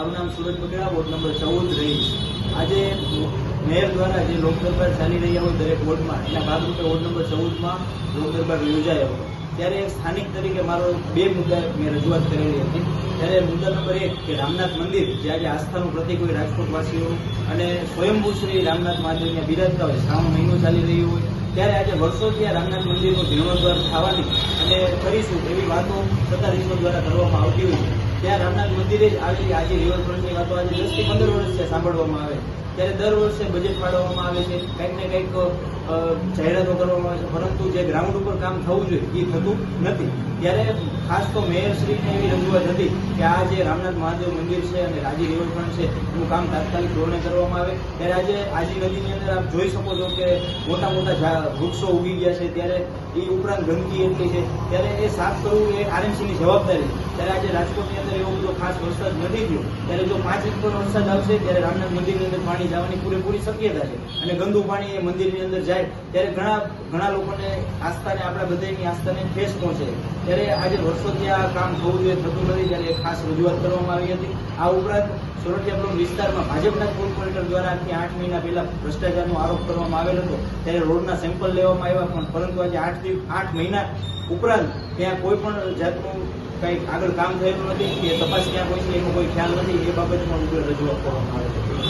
મારું નામ સુરજ બગડા, ward number ચૌદ રહીશ. આજે મેયર દ્વારા જે લોક ચાલી રહ્યા હોય દરેક વોર્ડમાં, એના ભાગરૂપે વોર્ડ નંબર ચૌદમાં લોક દરબાર યોજાયો. ત્યારે સ્થાનિક તરીકે મારો બે મુદ્દા મેં રજૂઆત કરેલી હતી. ત્યારે મુદ્દા નંબર એક કે રામનાથ મંદિર, જે આજે આસ્થાનું પ્રતિક હોય રાજકોટવાસીઓ અને સ્વયંભૂ શ્રી રામનાથ મહાદેવને બિરાજતા હોય, શ્રાવણ મહિનો ચાલી રહ્યો હોય, ત્યારે આજે વર્ષોથી આ રામનાથ મંદિરનો જીર્ણોદ્ધાર થવાની અને કરીશું એવી વાતો સત્તાધીશો દ્વારા કરવામાં આવતી હોય ત્યાં રામનાથ મંદિરે જ આવેલી આજે રિવરફ્રન્ટની વાતો આજે દસથી પંદર વર્ષથી સાંભળવામાં આવે. ત્યારે દર વર્ષે બજેટ ફાળવવામાં આવે છે. કંઈક ને કંઈક જાહેરાતો કરવામાં આવે છે. પરંતુ જે ગ્રાઉન્ડ ઉપર કામ થવું જોઈએ એ થતું નથી. ત્યારે ખાસ તો મેયરશ્રીને એવી રજૂઆત હતી કે આ જે રામનાથ મહાદેવ મંદિર છે અને રાજી રિવરફ્રન્ટ છે, એનું કામ તાત્કાલિક ધોરણે કરવામાં આવે. ત્યારે આજે આજી નદીની અંદર આપ જોઈ શકો છો કે મોટા મોટા વૃક્ષો ઉગી ગયા છે. ત્યારે એ ઉપરાંત ગંદકી એટલી છે. ત્યારે એ સાફ કરવું એ આરએમસીની જવાબદારી. ત્યારે આજે રાજકોટની અંદર એવો બધો ખાસ વરસાદ નથી થયો. ત્યારે જો પાંચ ઇંચ પર વરસાદ આવશે, ત્યારે રામનાથ મંદિરની અંદર પાણી જવાની પૂરેપૂરી શક્યતા છે. અને ગંદુ પાણી એ મંદિરની અંદર જાય ત્યારે ઘણા ઘણા લોકોને આસ્થાને આપણા બધાની આસ્થાને ઠેસ પહોંચે. ત્યારે આજે વર્ષોથી આ કામ થવું જોઈએ, થતું નથી, ત્યારે ખાસ રજૂઆત કરવામાં આવી હતી. આ ઉપરાંત સોરઠિયા બ્લોક વિસ્તારમાં ભાજપના કોર્પોરેટર દ્વારા આજથી આઠ મહિના પહેલા ભ્રષ્ટાચારનો આરોપ કરવામાં આવેલ હતો. ત્યારે રોડના સેમ્પલ લેવામાં આવ્યા પણ, પરંતુ આજે આઠથી આઠ મહિના ઉપરાંત ત્યાં કોઈ પણ જાતનું કંઈક આગળ કામ થયેલું નથી. કે તપાસ ક્યાં કોઈ છે એનો કોઈ ખ્યાલ નથી. એ બાબતે પણ રજૂઆત કરવામાં આવે છે.